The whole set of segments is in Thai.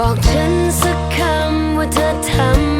บอกฉันสักคำว่าเธอทำ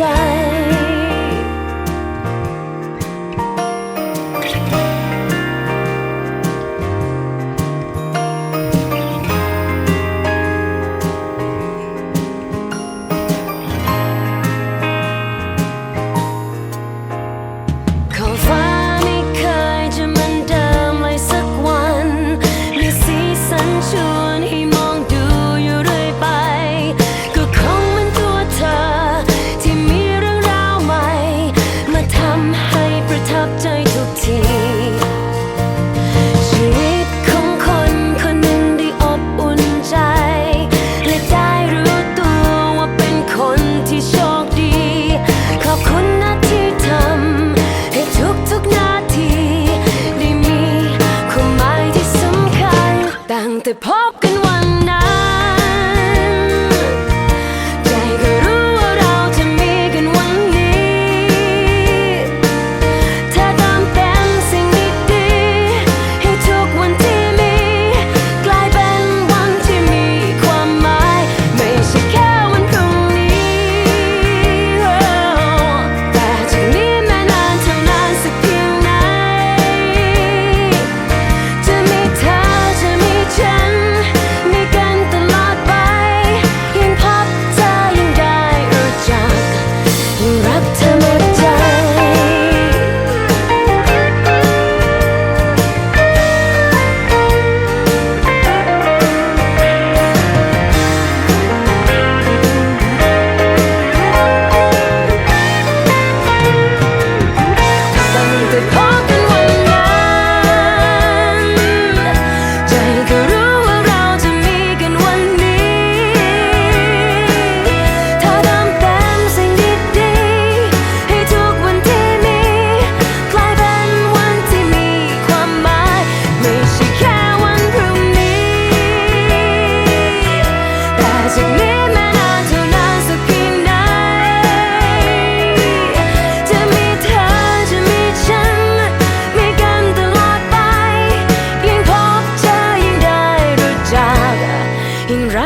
side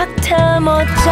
ักเธอหมดใจ